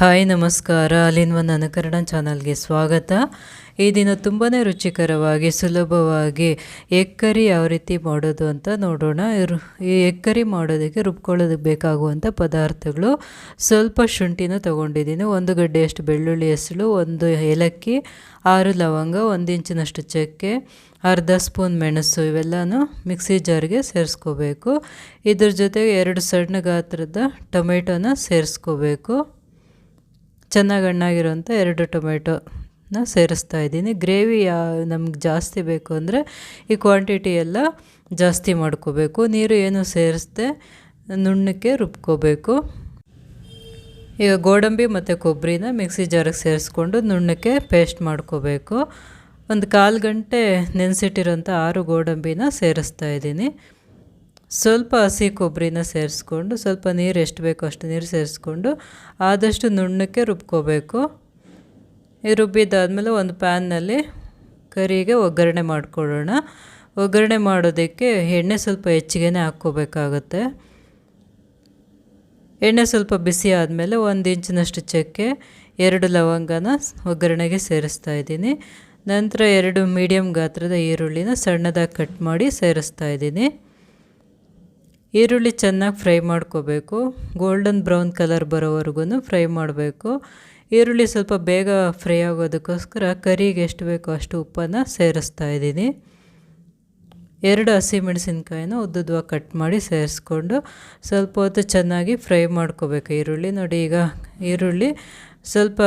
Hi, ನಮಸ್ಕಾರ. ಅಲಿನ್ one ಅನುಕರಣ ಚಾನಲ್ಗೆ ಸ್ವಾಗತ. ಈ ದಿನ ತುಂಬಾ ರುಚಿಕರವಾಗಿ, ಸುಲಭವಾಗಿ ಎಗ್ ಕರಿ ಯಾವ ರೀತಿ ಮಾಡೋದು ಅಂತ ನೋಡೋಣ. ಈ ಎಗ್ ಕರಿ ಮಾಡೋದಕ್ಕೆ ರುಬ್ಕೊಳ್ಳೋದಕ್ಕೆ ಬೇಕಾಗುವಂಥ ಪದಾರ್ಥಗಳು ಸ್ವಲ್ಪ ಶುಂಠಿನ ತೊಗೊಂಡಿದ್ದೀನಿ. ಒಂದು ಗಡ್ಡೆಯಷ್ಟು ಬೆಳ್ಳುಳ್ಳಿ ಹೆಸಳು, ಒಂದು ಏಲಕ್ಕಿ, ಆರು ಲವಂಗ, ಒಂದು ಇಂಚಿನಷ್ಟು ಚಕ್ಕೆ, ಅರ್ಧ ಸ್ಪೂನ್ ಮೆಣಸು ಇವೆಲ್ಲನೂ ಮಿಕ್ಸಿ ಜಾರ್ಗೆ ಸೇರಿಸ್ಕೋಬೇಕು. ಇದ್ರ ಜೊತೆಗೆ ಎರಡು ಸಣ್ಣ ಗಾತ್ರದ ಟೊಮೆಟೊನ ಸೇರಿಸ್ಕೋಬೇಕು. ಚೆನ್ನಾಗಿ ಹಣ್ಣಾಗಿರೋಂಥ ಎರಡು ಟೊಮೆಟೊನ ಸೇರಿಸ್ತಾ ಇದ್ದೀನಿ. ಗ್ರೇವಿ ಯಾ, ನಮ್ಗೆ ಜಾಸ್ತಿ ಬೇಕು ಅಂದರೆ ಈ ಕ್ವಾಂಟಿಟಿ ಎಲ್ಲ ಜಾಸ್ತಿ ಮಾಡ್ಕೋಬೇಕು. ನೀರು ಏನು ಸೇರಿಸ್ದೆ ನುಣ್ಣಕ್ಕೆ ರುಬ್ಕೋಬೇಕು. ಈಗ ಗೋಡಂಬಿ ಮತ್ತು ಕೊಬ್ಬರಿನ ಮಿಕ್ಸಿ ಜಾರಿಗೆ ಸೇರಿಸ್ಕೊಂಡು ನುಣ್ಣಕ್ಕೆ ಪೇಸ್ಟ್ ಮಾಡ್ಕೋಬೇಕು. ಒಂದು ಕಾಲು ಗಂಟೆ ನೆನೆಸಿಟ್ಟಿರೋಂಥ ಆರು ಗೋಡಂಬಿನ ಸೇರಿಸ್ತಾ ಇದ್ದೀನಿ. ಸ್ವಲ್ಪ ಹಸಿ ಕೊಬ್ಬರಿನ ಸೇರಿಸ್ಕೊಂಡು ಸ್ವಲ್ಪ ನೀರು ಎಷ್ಟು ಬೇಕೋ ಅಷ್ಟು ನೀರು ಸೇರಿಸ್ಕೊಂಡು ಆದಷ್ಟು ನುಣ್ಣಕ್ಕೆ ರುಬ್ಕೋಬೇಕು. ಈ ರುಬ್ಬಿದ್ದಾದಮೇಲೆ ಒಂದು ಪ್ಯಾನ್ನಲ್ಲಿ ಕರಿಗೆ ಒಗ್ಗರಣೆ ಮಾಡ್ಕೊಳ್ಳೋಣ. ಒಗ್ಗರಣೆ ಮಾಡೋದಕ್ಕೆ ಎಣ್ಣೆ ಸ್ವಲ್ಪ ಹೆಚ್ಚಿಗೆನೇ ಹಾಕ್ಕೋಬೇಕಾಗತ್ತೆ. ಎಣ್ಣೆ ಸ್ವಲ್ಪ ಬಿಸಿ ಆದಮೇಲೆ ಒಂದು ಇಂಚಿನಷ್ಟು ಚಕ್ಕೆ, ಎರಡು ಲವಂಗನ ಒಗ್ಗರಣೆಗೆ ಸೇರಿಸ್ತಾ ಇದ್ದೀನಿ. ನಂತರ ಎರಡು ಮೀಡಿಯಮ್ ಗಾತ್ರದ ಈರುಳ್ಳಿನ ಸಣ್ಣದಾಗಿ ಕಟ್ ಮಾಡಿ ಸೇರಿಸ್ತಾ ಇದ್ದೀನಿ. ಈರುಳ್ಳಿ ಚೆನ್ನಾಗಿ ಫ್ರೈ ಮಾಡ್ಕೋಬೇಕು. ಗೋಲ್ಡನ್ ಬ್ರೌನ್ ಕಲರ್ ಬರೋವರೆಗೂ ಫ್ರೈ ಮಾಡಬೇಕು. ಈರುಳ್ಳಿ ಸ್ವಲ್ಪ ಬೇಗ ಫ್ರೈ ಆಗೋದಕ್ಕೋಸ್ಕರ ಕರಿಗೆ ಎಷ್ಟು ಬೇಕೋ ಅಷ್ಟು ಉಪ್ಪನ್ನು ಸೇರಿಸ್ತಾ ಇದ್ದೀನಿ. ಎರಡು ಹಸಿಮೆಣಸಿನ್ಕಾಯಿನ ಉದ್ದುದ್ವ ಕಟ್ ಮಾಡಿ ಸೇರಿಸ್ಕೊಂಡು ಸ್ವಲ್ಪ ಹೊತ್ತು ಚೆನ್ನಾಗಿ ಫ್ರೈ ಮಾಡ್ಕೋಬೇಕು ಈರುಳ್ಳಿ. ನೋಡಿ ಈಗ ಈರುಳ್ಳಿ ಸ್ವಲ್ಪ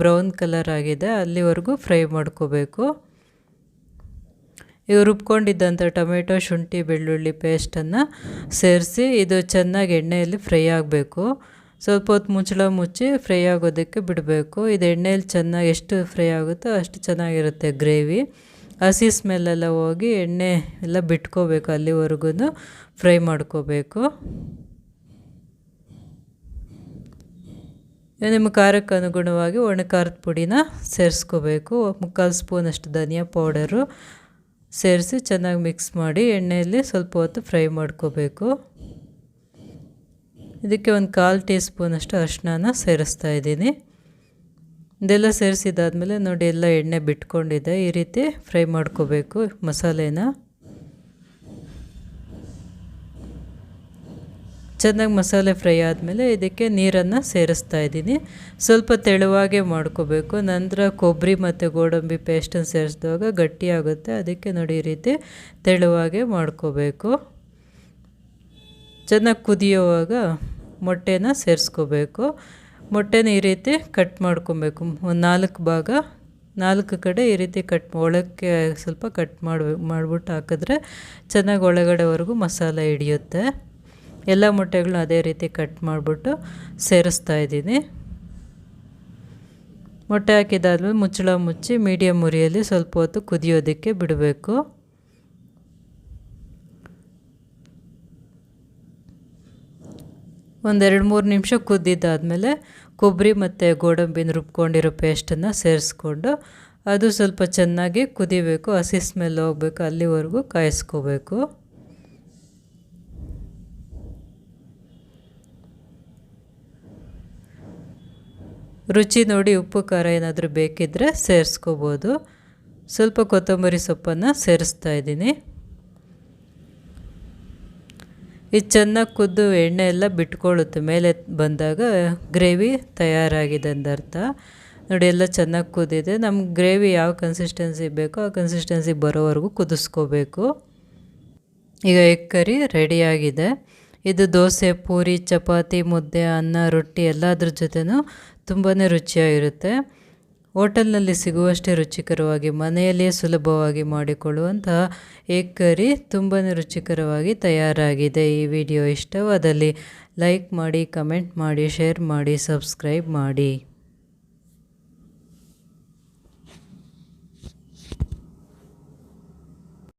ಬ್ರೌನ್ ಕಲರ್ ಆಗಿದೆ, ಅಲ್ಲಿವರೆಗೂ ಫ್ರೈ ಮಾಡ್ಕೋಬೇಕು. ಇವು ರುಬ್ಕೊಂಡಿದ್ದಂಥ ಟೊಮೆಟೊ, ಶುಂಠಿ, ಬೆಳ್ಳುಳ್ಳಿ ಪೇಸ್ಟನ್ನು ಸೇರಿಸಿ ಇದು ಚೆನ್ನಾಗಿ ಎಣ್ಣೆಯಲ್ಲಿ ಫ್ರೈ ಆಗಬೇಕು. ಸ್ವಲ್ಪ ಹೊತ್ತು ಮುಚ್ಚಳ ಮುಚ್ಚಿ ಫ್ರೈ ಆಗೋದಕ್ಕೆ ಬಿಡಬೇಕು. ಇದು ಎಣ್ಣೆಯಲ್ಲಿ ಚೆನ್ನಾಗಿ ಎಷ್ಟು ಫ್ರೈ ಆಗುತ್ತೋ ಅಷ್ಟು ಚೆನ್ನಾಗಿರುತ್ತೆ ಗ್ರೇವಿ. ಹಸಿ ಸ್ಮೆಲ್ಲೆಲ್ಲ ಹೋಗಿ ಎಣ್ಣೆ ಎಲ್ಲ ಬಿಟ್ಕೋಬೇಕು, ಅಲ್ಲಿವರೆಗೂ ಫ್ರೈ ಮಾಡ್ಕೋಬೇಕು. ನಿಮ್ಮ ಖಾರಕ್ಕೆ ಅನುಗುಣವಾಗಿ ಒಣ ಖಾರದ ಪುಡಿನ ಸೇರಿಸ್ಕೋಬೇಕು. ಮುಕ್ಕಾಲು ಸ್ಪೂನಷ್ಟು ಧನಿಯಾ ಪೌಡರು ಸೇರಿಸಿ ಚೆನ್ನಾಗಿ ಮಿಕ್ಸ್ ಮಾಡಿ ಎಣ್ಣೆಯಲ್ಲಿ ಸ್ವಲ್ಪ ಹೊತ್ತು ಫ್ರೈ ಮಾಡ್ಕೋಬೇಕು. ಇದಕ್ಕೆ ಒಂದು ಕಾಲು ಟೀ ಸ್ಪೂನಷ್ಟು ಅರಿಶಿನ ಸೇರಿಸ್ತಾ ಇದ್ದೀನಿ. ಇದೆಲ್ಲ ಸೇರಿಸಿದಾದ್ಮೇಲೆ ನೋಡಿ ಎಲ್ಲ ಎಣ್ಣೆ ಬಿಟ್ಕೊಂಡಿದೆ. ಈ ರೀತಿ ಫ್ರೈ ಮಾಡ್ಕೋಬೇಕು ಮಸಾಲೆನ. ಚೆನ್ನಾಗಿ ಮಸಾಲೆ ಫ್ರೈ ಆದಮೇಲೆ ಇದಕ್ಕೆ ನೀರನ್ನು ಸೇರಿಸ್ತಾ ಇದ್ದೀನಿ. ಸ್ವಲ್ಪ ತೆಳುವಾಗೆ ಮಾಡ್ಕೋಬೇಕು. ನಂತರ ಕೊಬ್ಬರಿ ಮತ್ತು ಗೋಡಂಬಿ ಪೇಸ್ಟನ್ನು ಸೇರಿಸಿದಾಗ ಗಟ್ಟಿಯಾಗುತ್ತೆ ಅದಕ್ಕೆ ನೋಡಿ ರೀತಿ ತೆಳುವಾಗೆ ಮಾಡ್ಕೋಬೇಕು. ಚೆನ್ನಾಗಿ ಕುದಿಯೋವಾಗ ಮೊಟ್ಟೆನ ಸೇರಿಸ್ಕೋಬೇಕು. ಮೊಟ್ಟೆನ ಈ ರೀತಿ ಕಟ್ ಮಾಡ್ಕೊಬೇಕು. ಒಂದು ನಾಲ್ಕು ಭಾಗ, ನಾಲ್ಕು ಕಡೆ ಈ ರೀತಿ ಕಟ್ ಒಳಕ್ಕೆ ಸ್ವಲ್ಪ ಕಟ್ ಮಾಡಿ ಮಾಡಿಬಿಟ್ಟು ಹಾಕಿದ್ರೆ ಚೆನ್ನಾಗಿ ಒಳಗಡೆವರೆಗೂ ಮಸಾಲೆ ಹಿಡಿಯುತ್ತೆ. ಎಲ್ಲ ಮೊಟ್ಟೆಗಳು ಅದೇ ರೀತಿ ಕಟ್ ಮಾಡಿಬಿಟ್ಟು ಸೇರಿಸ್ತಾ ಇದ್ದೀನಿ. ಮೊಟ್ಟೆ ಹಾಕಿದಾದ್ಮೇಲೆ ಮುಚ್ಚಳ ಮುಚ್ಚಿ ಮೀಡಿಯಮ್ ಉರಿಯಲ್ಲಿ ಸ್ವಲ್ಪ ಹೊತ್ತು ಕುದಿಯೋದಕ್ಕೆ ಬಿಡಬೇಕು. ಒಂದೆರಡು ಮೂರು ನಿಮಿಷ ಕುದ್ದಿದ್ದಾದಮೇಲೆ ಕೊಬ್ಬರಿ ಮತ್ತು ಗೋಡಂಬಿನ ರುಬ್ಕೊಂಡಿರೋ ಪೇಸ್ಟನ್ನು ಸೇರಿಸ್ಕೊಂಡು ಅದು ಸ್ವಲ್ಪ ಚೆನ್ನಾಗಿ ಕುದಿಬೇಕು. ಹಸಿ ಸ್ಮೆಲ್ ಹೋಗಬೇಕು, ಅಲ್ಲಿವರೆಗೂ ಕಾಯಿಸ್ಕೋಬೇಕು. ರುಚಿ ನೋಡಿ ಉಪ್ಪು, ಖಾರ ಏನಾದರೂ ಬೇಕಿದ್ದರೆ ಸೇರಿಸ್ಕೋಬೋದು. ಸ್ವಲ್ಪ ಕೊತ್ತಂಬರಿ ಸೊಪ್ಪನ್ನು ಸೇರಿಸ್ತಾ ಇದ್ದೀನಿ. ಇದು ಚೆನ್ನಾಗಿ ಕುದ್ದು ಎಣ್ಣೆ ಎಲ್ಲ ಬಿಟ್ಕೊಳ್ಳುತ್ತೆ. ಮೇಲೆ ಬಂದಾಗ ಗ್ರೇವಿ ತಯಾರಾಗಿದೆ ಅಂದರ್ಥ. ನೋಡಿ, ಎಲ್ಲ ಚೆನ್ನಾಗಿ ಕುದಿದೆ. ನಮ್ಗೆ ಗ್ರೇವಿ ಯಾವ ಕನ್ಸಿಸ್ಟೆನ್ಸಿ ಬೇಕೋ ಆ ಕನ್ಸಿಸ್ಟೆನ್ಸಿ ಬರೋವರೆಗೂ ಕುದಿಸ್ಕೋಬೇಕು. ಈಗ ಎಗ್ ಕರಿ ರೆಡಿಯಾಗಿದೆ ಇದು ದೋಸೆ, ಪೂರಿ, ಚಪಾತಿ, ಮುದ್ದೆ, ಅನ್ನ, ರೊಟ್ಟಿ ಎಲ್ಲದ್ರ ಜೊತೆನೂ ತುಂಬಾ ರುಚಿಯಾಗಿರುತ್ತೆ. ಹೋಟೆಲ್ನಲ್ಲಿ ಸಿಗುವಷ್ಟೇ ರುಚಿಕರವಾಗಿ, ಮನೆಯಲ್ಲಿಯೇ ಸುಲಭವಾಗಿ ಮಾಡಿಕೊಳ್ಳುವಂತಹ ಎಗ್ ಕರಿ ತುಂಬಾ ರುಚಿಕರವಾಗಿ ತಯಾರಾಗಿದೆ. ಈ ವಿಡಿಯೋ ಇಷ್ಟವಾದಲ್ಲಿ ಲೈಕ್ ಮಾಡಿ, ಕಮೆಂಟ್ ಮಾಡಿ, ಶೇರ್ ಮಾಡಿ, ಸಬ್ಸ್ಕ್ರೈಬ್ ಮಾಡಿ.